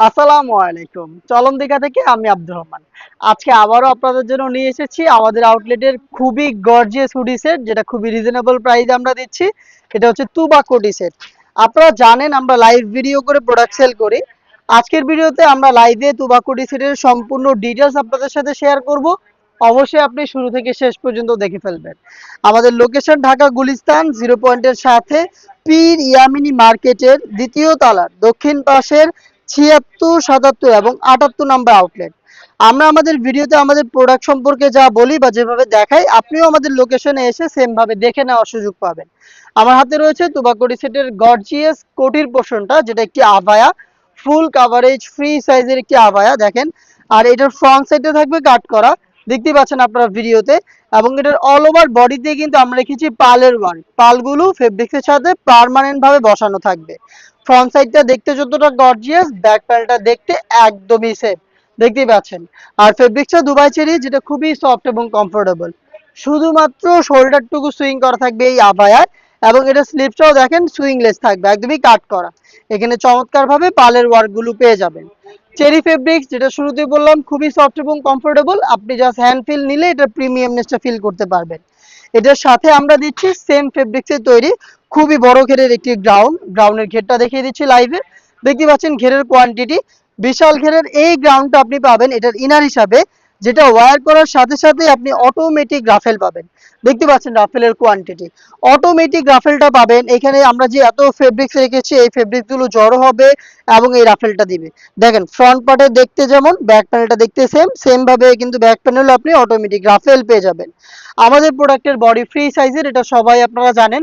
আসসালামু আলাইকুম। চলম দিঘা থেকে আমি আব্দুর রহমান। আজকে আবারও আপনাদের জন্য নিয়ে এসেছি আমাদের আউটলেটের খুবই গর্জিয়াস হুডি সেট যেটা খুবই রিজনেবল প্রাইসে আমরা দিচ্ছি। এটা হচ্ছে তুবা কোটি সেট আপনারা জানেন, আমরা লাইভ ভিডিও করে প্রোডাক্ট সেল করি। আজকের ভিডিওতে আমরা লাইভে তুবা কোটি সেটের সম্পূর্ণ ডিটেলস আপনাদের সাথে শেয়ার করব। অবশ্যই আপনি শুরু থেকে শেষ পর্যন্ত দেখে ফেলবেন। আমাদের লোকেশন ঢাকা গুলিস্তান জিরো পয়েন্টের সাথে পীর ইয়ামিনী মার্কেটের দ্বিতীয় তলার দক্ষিণ পাশের ছিয়াত্তর, সাতাত্তর এবং আটাত্তর নাম্বার আউটলেট আমরা আমাদের ভিডিওতে আমাদের প্রোডাক্ট সম্পর্কে যা বলি বা যেভাবে দেখাই, আপনিও আমাদের লোকেশনে এসে সেম ভাবে দেখে নেওয়ার সুযোগ পাবেন। আমার হাতে রয়েছে তুবাকড়ি সেটের গর্জিয়াস কোটির পোষণটা, যেটা একটি আভায়া ফুল কাভারেজ ফ্রি সাইজের একটি আভায়া, দেখেন। আর এটার ফ্রন্ট সাইডে থাকবে কাট করা দেখতে পাচ্ছেন আপনারা ভিডিওতে। এবং এটার অল ওভার বডিতে কিন্তু আমরা রেখেছি পালের ওয়ার্ক পালগুলো ফেব্রিক্সের সাথে পার্মানেন্ট ভাবে বসানো থাকবে। ফ্রন্ট সাইডটা দেখতে যতটা গর্জিয়াস ব্যাক প্যানেলটা দেখতে একদমই সেফ দেখতেই পাচ্ছেন। আর ফেব্রিক্সটা দুবাই চেরি, যেটা খুবই সফট এবং কমফোর্টেবল শুধুমাত্র শোল্ডারটুকু সুইং করা থাকবে এই আভায়ার এবং এটা স্লিপটাও দেখেন সুইংলেস থাকবে, একদমই কাট করা। এখানে চমৎকার ভাবে পালের ওয়ার্কগুলো পেয়ে যাবেন। চেরি ফেব্রিক্স যেটা শুরুতেই বললাম, খুবই সফট এবং কমফোর্টেবল আপনি জাস্ট হ্যান্ড ফিল নিলে এটা প্রিমিয়ামনেসটা ফিল করতে পারবেন। এটার সাথে আমরা দিচ্ছি সেম ফেব্রিক্স এর তৈরি, খুবই বড় ঘেরের একটি গ্রাউন্ড গ্রাউন্ডের ঘেরটা দেখিয়ে দিচ্ছি লাইভে দেখতে পাচ্ছেন ঘেরের কোয়ান্টিটি বিশাল ঘেরের এই গ্রাউন্ডটা আপনি পাবেন, এটার ইনার হিসাবে যেটা ওয়্যার করার সাথে সাথে আপনি অটোমেটিক রাফেল পাবেন। দেখতে পাচ্ছেন রাফেলের কোয়ান্টিটি অটোমেটিক রাফেলটা পাবেন, এখানে আমরা যে এত ফেব্রিক্স রেখেছি, এই ফেব্রিকগুলো জড়ো হবে এবং এই রাফেলটা দিবে। দেখেন ফ্রন্ট পার্টে দেখতে যেমন ব্যাক প্যানেলটা দেখতে সেম সেম ভাবে কিন্তু ব্যাক প্যানেল আপনি অটোমেটিক রাফেল পেয়ে যাবেন। আমাদের প্রোডাক্টের বডি ফ্রি সাইজের এটা সবাই আপনারা জানেন,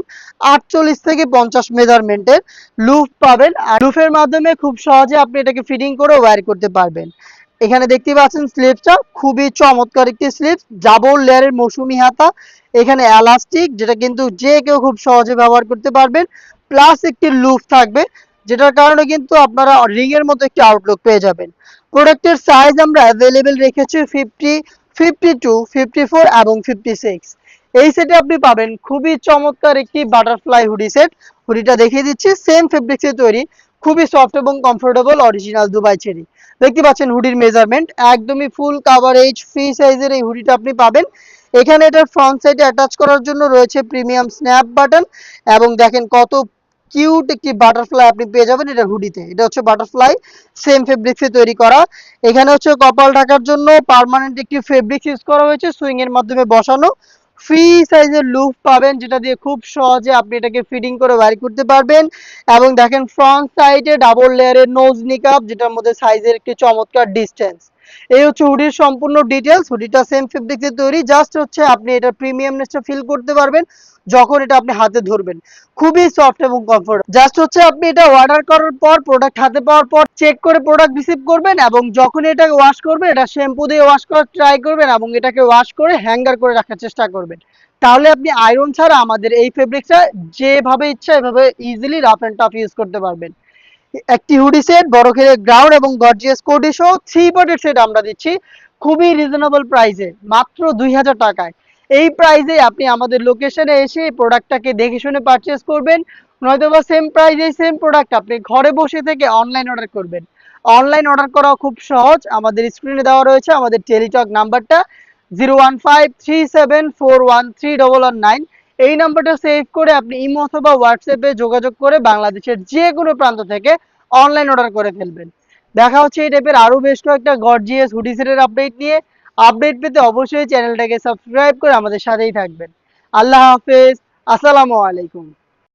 আটচল্লিশ থেকে পঞ্চাশ মেজারমেন্টের লুফ পাবেন। আর লুফের মাধ্যমে খুব সহজে আপনি এটাকে ফিটিং করে ওয়্যার করতে পারবেন। এখানে দেখতে পাচ্ছেন স্লিপসটা খুবই চমৎকার একটি স্লিপস ডাবল লেয়ারের মৌসুমি হাতা। এখানে এলাস্টিক যেটা কিন্তু যে কেউ খুব সহজে ব্যবহার করতে পারবেন। প্লাস একটি লুফ থাকবে, যেটার কারণে কিন্তু আপনারা রিং এর মতো একটি আউটলুক পেয়ে যাবেন। প্রোডাক্টের সাইজ আমরা অ্যাভেলেবেল রেখেছি fifty fifty two fifty four এবং ফিফটি সিক্স এই সেটে আপনি পাবেন খুবই চমৎকার একটি বাটারফ্লাই হুডি সেট হুডিটা দেখিয়ে দিচ্ছি সেম ফেব্রিক্সে তৈরি। খুবই সফট এবং কমফোর্টেবল অরিজিনাল দুবাই চেরি দেখতে পাচ্ছেন হুডির মেজারমেন্ট একদমই ফুল কাভারেজ ফ্রি সাইজের এই হুডিটা আপনি পাবেন। এখানে এটার ফ্রন্ট সাইডে অ্যাটাচ করার জন্য রয়েছে প্রিমিয়াম স্ন্যাপ বাটন এবং দেখেন কত কিউট একটি বাটারফ্লাই আপনি পেয়ে যাবেন এটা হুডিতে এটা হচ্ছে বাটারফ্লাই সেম ফেব্রিক্সে তৈরি করা। এখানে হচ্ছে কপাল ঢাকার জন্য পার্মানেন্ট একটি ফেব্রিক্স ইউজ করা হয়েছে সুইং এর মাধ্যমে বসানো। ফ্রি সাইজের লুপ পাবেন, যেটা দিয়ে খুব সহজে আপনি এটাকে ফিডিং করে বাইর করতে পারবেন। এবং দেখেন ফ্রন্ট সাইডে ডাবল লেয়ারের নোজ নিকাপ যেটার মধ্যে সাইজের একটি চমৎকার ডিস্টেন্স এই হচ্ছে হুডির সম্পূর্ণ ডিটেলস হুডিটা সেম ফেব্রিক্সে তৈরি জাস্ট হচ্ছে আপনি এটা প্রিমিয়ামনেসটা ফিল করতে পারবেন, যখন এটা আপনি হাতে ধরবেন। খুবই সফট এবং কমফোর্ট জাস্ট হচ্ছে আপনি এটা অর্ডার করার পর প্রোডাক্ট হাতে পাওয়ার পর চেক করে প্রোডাক্ট রিসিভ করবেন এবং যখন এটা ওয়াশ করবেন, এটা শ্যাম্পু দিয়ে ওয়াশ করার ট্রাই করবেন এবং এটাকে ওয়াশ করে হ্যাঙ্গার করে রাখার চেষ্টা করবেন। তাহলে আপনি আয়রন ছাড়া আমাদের এই ফেব্রিকটা যেভাবে ইচ্ছা, এভাবে easily rough and tough use করতে পারবেন। একটি হুডি সেট, বড় ঘেরে গ্রাউন্ড এবং গর্জিয়াস কোডি সহ থ্রি পটের সেট আমরা দিচ্ছি। খুবই রিজনেবল প্রাইসে মাত্র দুই হাজার টাকায়। এই প্রাইসে আপনি আমাদের লোকেশনে এসে প্রোডাক্টটাকে দেখে শুনে পারচেস করবেন। নয়তো বা সেম প্রাইসে সেম প্রোডাক্ট আপনি ঘরে বসে থেকে অনলাইন অর্ডার করবেন। অনলাইন অর্ডার করা খুব সহজ। আমাদের স্ক্রিনে দেওয়া রয়েছে আমাদের টেলিটক নাম্বারটা zero one five three seven four one three double one nine এই নাম্বারটা সেভ করে আপনি ইমো অথবা হোয়াটসঅ্যাপে যোগাযোগ করে বাংলাদেশের যে কোনো প্রান্ত থেকে অনলাইন অর্ডার করে ফেলবেন। দেখা হচ্ছে এই টাইপের আরও বেশ কয়েকটা গর্জিয়াস হুডি সেটের আপডেট নিয়ে। আপডেট পেতে অবশ্যই চ্যানেলটাকে সাবস্ক্রাইব করে আমাদের সাথেই থাকবেন। আল্লাহ হাফেজ, আসসালামু আলাইকুম।